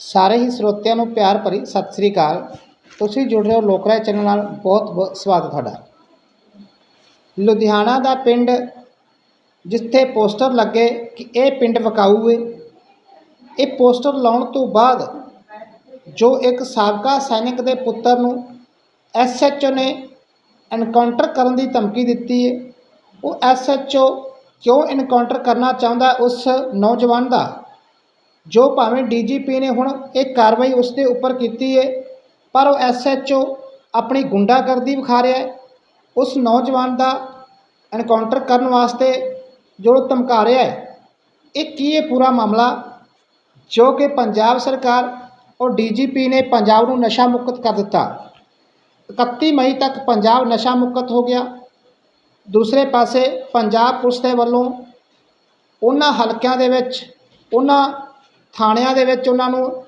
ਸਾਰੇ ਹੀ ਸਰੋਤਿਆਂ ਨੂੰ ਪਿਆਰ ਭਰੀ ਸਤਿ ਸ੍ਰੀ ਅਕਾਲ। ਤੁਸੀਂ ਜੁੜ ਰਹੇ ਹੋ ਲੋਕਰਾਏ ਚੈਨਲ ਨਾਲ। ਬਹੁਤ ਬਹੁਤ ਸਵਾਗਤ ਤੁਹਾਡਾ। ਲੁਧਿਆਣਾ ਦਾ ਪਿੰਡ ਜਿੱਥੇ ਪੋਸਟਰ ਲੱਗੇ ਕਿ ਇਹ ਪਿੰਡ ਵਿਕਾਊ ਏ, ਇਹ ਪੋਸਟਰ ਲਾਉਣ ਤੋਂ ਬਾਅਦ ਜੋ ਇੱਕ ਸਾਬਕਾ ਸੈਨਿਕ ਦੇ ਪੁੱਤਰ ਨੂੰ ਐਸਐਚਓ ਨੇ ਐਨਕਾਊਂਟਰ ਕਰਨ ਦੀ ਧਮਕੀ ਦਿੱਤੀ ਹੈ ਉਹ ਐਸਐਚਓ ਕਿਉਂ ਐਨਕਾਊਂਟਰ ਕਰਨਾ ਚਾਹੁੰਦਾ, ਉਸ ਨੌਜਵਾਨ ਦਾ ਜੋ ਭਾਵੇਂ ਡੀਜੀਪੀ ਨੇ ਹੁਣ ਇਹ ਕਾਰਵਾਈ ਉਸ ਦੇ ਉੱਪਰ ਕੀਤੀ ਹੈ ਪਰ ਉਹ ਐਸਐਚਓ ਆਪਣੀ ਗੁੰਡਾਗਰਦੀ ਵਿਖਾ ਰਿਹਾ ਹੈ ਉਸ ਨੌਜਵਾਨ ਦਾ ਐਨਕਾਊਂਟਰ ਕਰਨ ਵਾਸਤੇ ਜੋ ਧਮਕਾ ਰਿਹਾ ਹੈ ਇਹ ਕੀ ਹੈ ਪੂਰਾ ਮਾਮਲਾ? ਜੋ ਕਿ ਪੰਜਾਬ ਸਰਕਾਰ ਔਰ ਡੀਜੀਪੀ ਨੇ ਪੰਜਾਬ ਨੂੰ ਨਸ਼ਾ ਮੁਕਤ ਕਰ ਦਿੱਤਾ। 31 ਮਈ ਤੱਕ ਪੰਜਾਬ ਨਸ਼ਾ ਮੁਕਤ ਹੋ ਗਿਆ। ਦੂਸਰੇ ਪਾਸੇ ਪੰਜਾਬ ਪੁਲਿਸ ਦੇ ਵੱਲੋਂ ਉਹਨਾਂ ਹਲਕਿਆਂ ਦੇ ਵਿੱਚ, ਉਹਨਾਂ ਥਾਣਿਆਂ ਦੇ ਵਿੱਚ ਉਹਨਾਂ ਨੂੰ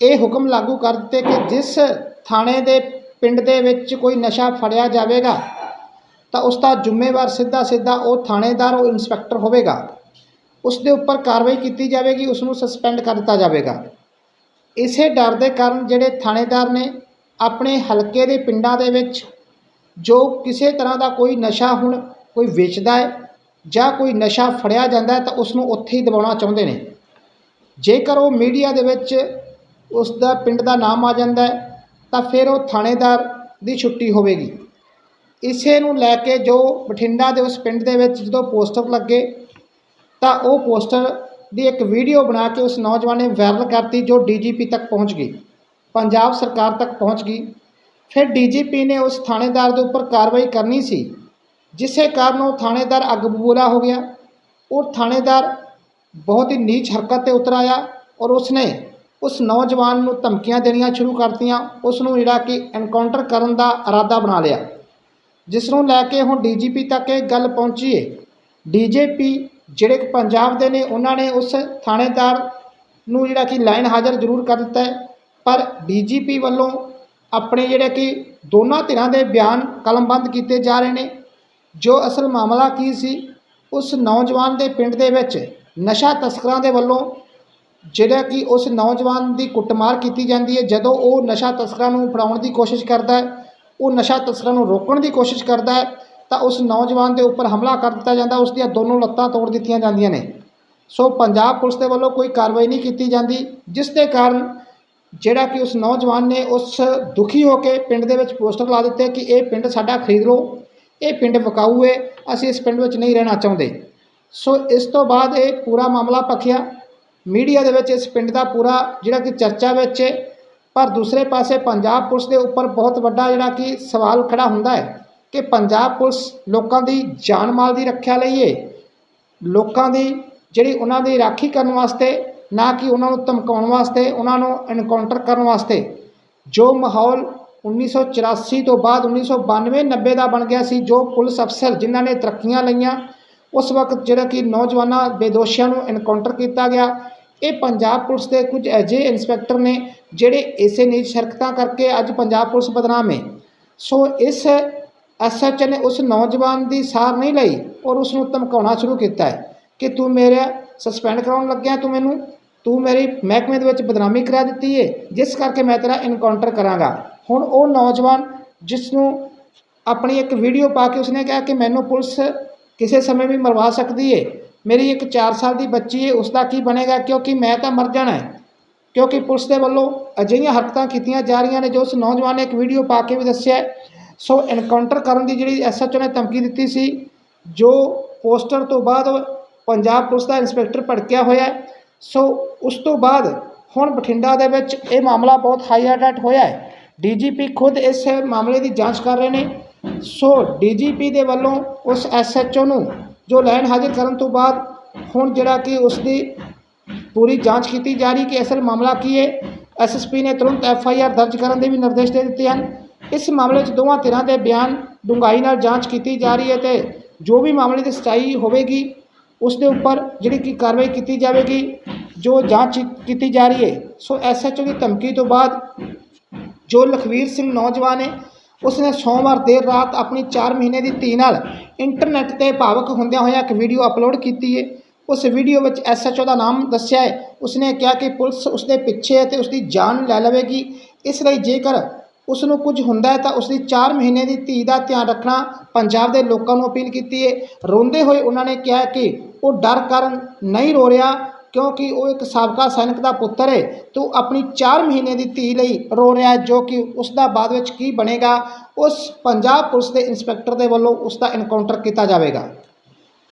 ਇਹ ਹੁਕਮ ਲਾਗੂ ਕਰ ਦਿੱਤੇ ਕਿ ਜਿਸ ਥਾਣੇ ਦੇ ਪਿੰਡ ਦੇ ਵਿੱਚ ਕੋਈ ਨਸ਼ਾ ਫੜਿਆ ਜਾਵੇਗਾ, ਤਾਂ ਉਸ ਦਾ ਜ਼ਿੰਮੇਵਾਰ ਸਿੱਧਾ ਸਿੱਧਾ ਉਹ ਥਾਣੇਦਾਰ, ਉਹ ਇੰਸਪੈਕਟਰ ਹੋਵੇਗਾ। ਉਸ ਦੇ ਉੱਪਰ ਕਾਰਵਾਈ ਕੀਤੀ ਜਾਵੇਗੀ, ਉਸ ਨੂੰ ਸਸਪੈਂਡ ਕਰ ਦਿੱਤਾ ਜਾਵੇਗਾ। ਇਸੇ ਡਰ ਦੇ ਕਾਰਨ ਜਿਹੜੇ ਥਾਣੇਦਾਰ ਨੇ ਆਪਣੇ ਹਲਕੇ ਦੇ ਪਿੰਡਾਂ ਦੇ ਵਿੱਚ ਜੋ ਕਿਸੇ ਤਰ੍ਹਾਂ ਦਾ ਕੋਈ ਨਸ਼ਾ ਹੁਣ ਕੋਈ ਵੇਚਦਾ ਹੈ ਜਾਂ ਕੋਈ ਨਸ਼ਾ ਫੜਿਆ ਜਾਂਦਾ ਤਾਂ ਉਸ ਨੂੰ ਉੱਥੇ ਹੀ ਦਬਾਉਣਾ ਚਾਹੁੰਦੇ ਨੇ। ਜੇਕਰ ਉਹ ਮੀਡੀਆ ਦੇ ਵਿੱਚ ਉਸ ਦਾ ਪਿੰਡ ਦਾ ਨਾਮ ਆ ਜਾਂਦਾ ਤਾਂ ਫਿਰ ਉਹ ਥਾਣੇਦਾਰ ਦੀ ਛੁੱਟੀ ਹੋਵੇਗੀ। ਇਸੇ ਨੂੰ ਲੈ ਕੇ ਜੋ ਬਠਿੰਡਾ ਦੇ ਉਸ ਪਿੰਡ ਦੇ ਵਿੱਚ ਜਦੋਂ ਪੋਸਟਰ ਲੱਗੇ, ਤਾਂ ਉਹ ਪੋਸਟਰ ਦੀ ਇੱਕ ਵੀਡੀਓ ਬਣਾ ਕੇ ਉਸ ਨੌਜਵਾਨ ਨੇ ਵਾਇਰਲ ਕਰਤੀ, ਜੋ ਡੀਜੀਪੀ ਤੱਕ ਪਹੁੰਚ ਗਈ। ਪੰਜਾਬ ਸਰਕਾਰ ਤੱਕ ਪਹੁੰਚ ਗਈ। ਫਿਰ ਡੀਜੀਪੀ ਨੇ ਉਸ ਥਾਣੇਦਾਰ ਦੇ ਉੱਪਰ ਕਾਰਵਾਈ ਕਰਨੀ ਸੀ, ਜਿਸੇ ਕਾਰਨ ਉਹ ਥਾਣੇਦਾਰ ਅੱਗ ਬਬੂਲਾ ਹੋ ਗਿਆ। ਉਹ ਥਾਣੇਦਾਰ ਬਹੁਤ ਹੀ ਨੀਚ ਹਰਕਤ ਤੇ ਉਤਰ ਆਇਆ ਔਰ ਉਸਨੇ ਉਸ ਨੌਜਵਾਨ ਨੂੰ ਧਮਕੀਆਂ ਦੇਣੀਆਂ ਸ਼ੁਰੂ ਕਰਤੀਆਂ ਉਸ ਨੂੰ ਜਿਹੜਾ ਕਿ ਐਨਕਾਊਂਟਰ ਕਰਨ ਦਾ ਇਰਾਦਾ ਬਣਾ ਲਿਆ ਜਿਸ ਨੂੰ ਲੈ ਕੇ ਹੁਣ ਡੀਜੀਪੀ ਤੱਕ ਇਹ ਗੱਲ ਪਹੁੰਚੀ ਹੈ ਡੀਜੀਪੀ ਜਿਹੜੇ ਪੰਜਾਬ ਦੇ ਨੇ, ਉਹਨਾਂ ਨੇ ਉਸ ਥਾਣੇਦਾਰ ਨੂੰ ਜਿਹੜਾ ਕਿ ਲਾਈਨ ਹਾਜ਼ਰ ਜ਼ਰੂਰ ਕਰ ਦਿੱਤਾ ਹੈ, ਪਰ ਡੀਜੀਪੀ ਵੱਲੋਂ ਆਪਣੇ ਜਿਹੜੇ ਕਿ ਦੋਨਾਂ ਧਿਰਾਂ ਦੇ ਬਿਆਨ ਕਲਮਬੰਦ ਕੀਤੇ ਜਾ ਰਹੇ ਨੇ, ਜੋ ਅਸਲ ਮਾਮਲਾ ਕੀ ਸੀ, ਉਸ ਨੌਜਵਾਨ ਦੇ ਪਿੰਡ ਦੇ ਵਿੱਚ ਨਸ਼ਾ ਤਸਕਰਾਂ ਦੇ ਵੱਲੋਂ, ਜਿਹੜਾ ਕਿ ਉਸ ਨੌਜਵਾਨ ਦੀ ਕੁੱਟਮਾਰ ਕੀਤੀ ਜਾਂਦੀ ਹੈ, ਜਦੋਂ ਉਹ ਨਸ਼ਾ ਤਸਕਰਾਂ ਨੂੰ ਫੜਾਉਣ ਦੀ ਕੋਸ਼ਿਸ਼ ਕਰਦਾ ਹੈ, ਉਹ ਨਸ਼ਾ ਤਸਕਰਾਂ ਨੂੰ ਰੋਕਣ ਦੀ ਕੋਸ਼ਿਸ਼ ਕਰਦਾ ਹੈ, ਤਾਂ ਉਸ ਨੌਜਵਾਨ ਦੇ ਉੱਪਰ ਹਮਲਾ ਕਰ ਦਿੱਤਾ ਜਾਂਦਾ, ਉਸ ਦੀਆਂ ਦੋਨੋਂ ਲੱਤਾਂ ਤੋੜ ਦਿੱਤੀਆਂ ਜਾਂਦੀਆਂ ਨੇ। ਸੋ ਪੰਜਾਬ ਪੁਲਿਸ ਦੇ ਵੱਲੋਂ ਕੋਈ ਕਾਰਵਾਈ ਨਹੀਂ ਕੀਤੀ ਜਾਂਦੀ, ਜਿਸ ਦੇ ਕਾਰਨ ਜਿਹੜਾ ਕਿ ਉਸ ਨੌਜਵਾਨ ਨੇ ਉਸ ਦੁਖੀ ਹੋ ਕੇ ਪਿੰਡ ਦੇ ਵਿੱਚ ਪੋਸਟਰ ਲਾ ਦਿੱਤੇ ਕਿ ਇਹ ਪਿੰਡ ਸਾਡਾ ਖਰੀਦ ਲਓ, ਇਹ ਪਿੰਡ ਵਿਕਾਊ ਹੈ ਅਸੀਂ ਇਸ ਪਿੰਡ ਵਿੱਚ ਨਹੀਂ ਰਹਿਣਾ ਚਾਹੁੰਦੇ। ਸੋ ਇਸ ਤੋਂ ਬਾਅਦ ਇਹ ਪੂਰਾ ਮਾਮਲਾ ਭਖਿਆ। ਮੀਡੀਆ ਦੇ ਵਿੱਚ ਇਸ ਪਿੰਡ ਦਾ ਪੂਰਾ ਜਿਹੜਾ ਕਿ ਚਰਚਾ ਵਿੱਚ ਹੈ। ਪਰ ਦੂਸਰੇ ਪਾਸੇ ਪੰਜਾਬ ਪੁਲਿਸ ਦੇ ਉੱਪਰ ਬਹੁਤ ਵੱਡਾ ਜਿਹੜਾ ਕਿ ਸਵਾਲ ਖੜਾ ਹੁੰਦਾ ਹੈ ਕਿ ਪੰਜਾਬ ਪੁਲਿਸ ਲੋਕਾਂ ਦੀ ਜਾਨ ਮਾਲ ਦੀ ਰੱਖਿਆ ਲਈ ਹੈ। ਲੋਕਾਂ ਦੀ ਜਿਹੜੀ ਉਹਨਾਂ ਦੀ ਰਾਖੀ ਕਰਨ ਵਾਸਤੇ, ਨਾ ਕਿ ਉਹਨਾਂ ਨੂੰ ਧਮਕਾਉਣ ਵਾਸਤੇ, ਉਹਨਾਂ ਨੂੰ ਐਨਕਾਊਂਟਰ ਕਰਨ ਵਾਸਤੇ। ਜੋ ਮਾਹੌਲ 1984 ਤੋਂ ਬਾਅਦ 1992 90 ਦਾ ਬਣ ਗਿਆ ਸੀ, ਜੋ ਪੁਲਿਸ ਅਫਸਰ ਜਿਨ੍ਹਾਂ ਨੇ ਤਰੱਕੀਆਂ ਲਈਆਂ ਉਸ ਵਕਤ ਜਿਹੜਾ ਕਿ ਨੌਜਵਾਨਾਂ, ਬੇਦੋਸ਼ੀਆਂ ਨੂੰ ਐਨਕਾਊਂਟਰ ਕੀਤਾ ਗਿਆ। ਇਹ ਪੰਜਾਬ ਪੁਲਿਸ ਦੇ ਕੁਝ ਅਜਿਹੇ ਇੰਸਪੈਕਟਰ ਨੇ ਜਿਹੜੇ ਇਸੇ ਨੀਚ ਹਰਕਤਾਂ ਕਰਕੇ ਅੱਜ ਪੰਜਾਬ ਪੁਲਿਸ ਬਦਨਾਮ ਹੈ ਸੋ ਇਸ ਐਸਐਚ ਨੇ ਉਸ ਨੌਜਵਾਨ ਦੀ ਸਾਰ ਨਹੀਂ ਲਈ ਔਰ ਉਸ ਨੂੰ ਧਮਕਾਉਣਾ ਸ਼ੁਰੂ ਕੀਤਾ ਹੈ ਕਿ ਤੂੰ ਮੇਰਾ ਸਸਪੈਂਡ ਕਰਾਉਣ ਲੱਗਿਆ ਤੂੰ ਮੈਨੂੰ। ਤੂੰ ਮੇਰੀ ਮਹਿਕਮੇ ਦੇ ਵਿੱਚ ਬਦਨਾਮੀ ਕਰਾ ਦਿੱਤੀ ਹੈ ਜਿਸ ਕਰਕੇ ਮੈਂ ਤੇਰਾ ਇਨਕਾਊਂਟਰ ਕਰਾਂਗਾ। ਹੁਣ ਉਹ ਨੌਜਵਾਨ ਜਿਸ ਨੂੰ ਆਪਣੀ ਇੱਕ ਵੀਡੀਓ ਪਾ ਕੇ ਉਸਨੇ ਕਿਹਾ ਕਿ ਮੈਨੂੰ ਪੁਲਿਸ ਕਿਸੇ ਸਮੇਂ ਵੀ ਮਰਵਾ ਸਕਦੀ ਹੈ ਮੇਰੀ ਇੱਕ 4 ਸਾਲ ਦੀ ਬੱਚੀ ਹੈ ਉਸ ਦਾ ਕੀ ਬਣੇਗਾ? ਕਿਉਂਕਿ ਮੈਂ ਤਾਂ ਮਰ ਜਾਣਾ ਹੈ ਕਿਉਂਕਿ ਪੁਲਿਸ ਦੇ ਵੱਲੋਂ ਅਜਿਹੀਆਂ ਹਰਕਤਾਂ ਕੀਤੀਆਂ ਜਾ ਰਹੀਆਂ ਨੇ, ਜੋ ਉਸ ਨੌਜਵਾਨ ਨੇ ਇੱਕ ਵੀਡੀਓ ਪਾ ਕੇ ਵੀ ਦੱਸਿਆ ਸੋ ਐਨਕਾਊਂਟਰ ਕਰਨ ਦੀ ਜਿਹੜੀ ਐਸਐਚਓ ਨੇ ਧਮਕੀ ਦਿੱਤੀ ਸੀ, ਜੋ ਪੋਸਟਰ ਤੋਂ ਬਾਅਦ ਪੰਜਾਬ ਪੁਲਿਸ ਦਾ ਇੰਸਪੈਕਟਰ ਭੜਕਿਆ ਹੋਇਆ ਸੋ ਉਸ ਤੋਂ ਬਾਅਦ ਹੁਣ ਬਠਿੰਡਾ ਦੇ ਵਿੱਚ ਇਹ ਮਾਮਲਾ ਬਹੁਤ ਹਾਈ ਅਲਰਟ ਹੋਇਆ ਹੈ ਡੀਜੀਪੀ ਖੁਦ ਇਸ ਮਾਮਲੇ ਦੀ ਜਾਂਚ ਕਰ ਰਹੇ ਨੇ। ਸੋ ਡੀਜੀਪੀ ਦੇ ਵੱਲੋਂ ਉਸ ਐਸਐਚਓ ਨੂੰ, ਜੋ ਲੈਣ ਹਾਜ਼ਰ ਕਰਨ ਤੋਂ ਬਾਅਦ ਹੁਣ ਜਿਹੜਾ ਕਿ ਉਸ ਦੀ ਪੂਰੀ ਜਾਂਚ ਕੀਤੀ ਜਾ ਰਹੀ ਕਿ ਅਸਲ ਮਾਮਲਾ ਕੀ ਹੈ ਐਸਐਸਪੀ ਨੇ ਤੁਰੰਤ ਐਫਆਈਆਰ ਦਰਜ ਕਰਨ ਦੇ ਵੀ ਨਿਰਦੇਸ਼ ਦੇ ਦਿੱਤੇ ਹਨ। ਇਸ ਮਾਮਲੇ 'ਚ ਦੋਵਾਂ ਧਿਰਾਂ ਦੇ ਬਿਆਨ ਡੂੰਘਾਈ ਨਾਲ ਜਾਂਚ ਕੀਤੀ ਜਾ ਰਹੀ ਹੈ ਤੇ ਜੋ ਵੀ ਮਾਮਲੇ ਦੀ ਸਚਾਈ ਹੋਵੇਗੀ, ਉਸ ਦੇ ਉੱਪਰ ਜਿਹੜੀ ਕਿ ਕਾਰਵਾਈ ਕੀਤੀ ਜਾਵੇਗੀ, ਜੋ ਜਾਂਚ ਕੀਤੀ ਜਾ ਰਹੀ ਹੈ। ਸੋ ਐਸਐਚਓ ਦੀ ਧਮਕੀ ਤੋਂ ਬਾਅਦ ਜੋ ਲਖਵੀਰ ਸਿੰਘ ਨੌਜਵਾਨ ਹੈ ਉਸਨੇ ਸੋਮਵਾਰ ਦੇਰ ਰਾਤ ਆਪਣੀ 4 ਮਹੀਨੇ ਦੀ ਧੀ ਨਾਲ ਇੰਟਰਨੈਟ ਤੇ ਭਾਵਕ ਹੁੰਦਿਆਂ ਹੋਇਆ ਇੱਕ ਵੀਡੀਓ ਅਪਲੋਡ ਕੀਤੀ ਹੈ ਉਸ ਵੀਡੀਓ ਵਿੱਚ ਐਸਐਚਓ ਦਾ ਨਾਮ ਦੱਸਿਆ ਹੈ ਉਸਨੇ ਕਿਹਾ ਕਿ ਪੁਲਿਸ ਉਸਦੇ ਪਿੱਛੇ ਹੈ ਤੇ ਉਸਦੀ ਜਾਨ ਲੈ ਲਵੇਗੀ। ਇਸ ਲਈ ਜੇਕਰ ਉਸ ਨੂੰ ਕੁਝ ਹੁੰਦਾ ਹੈ ਤਾਂ ਉਸ ਦੀ 4 ਮਹੀਨੇ ਦੀ ਧੀ ਦਾ ਧਿਆਨ ਰੱਖਣਾ ਪੰਜਾਬ ਦੇ ਲੋਕਾਂ ਨੂੰ ਅਪੀਲ ਕੀਤੀ ਹੈ ਰੋਂਦੇ ਹੋਏ ਉਹਨਾਂ ਨੇ ਕਿਹਾ ਕਿ ਉਹ ਡਰ ਕਾਰਨ ਨਹੀਂ ਰੋ ਰਿਹਾ। ਕਿਉਂਕਿ ਉਹ ਇੱਕ ਸਾਬਕਾ ਸੈਨਿਕ ਦਾ ਪੁੱਤਰ ਹੈ ਤੇ ਉਹ ਆਪਣੀ 4 ਮਹੀਨੇ ਦੀ ਧੀ ਲਈ ਰੋ ਰਿਹਾ ਹੈ ਜੋ ਕਿ ਉਸ ਦਾ ਬਾਅਦ ਵਿੱਚ ਕੀ ਬਣੇਗਾ, ਉਸ ਪੰਜਾਬ ਪੁਲਿਸ ਦੇ ਇੰਸਪੈਕਟਰ ਦੇ ਵੱਲੋਂ ਉਸ ਦਾ ਐਨਕਾਊਂਟਰ ਕੀਤਾ ਜਾਵੇਗਾ।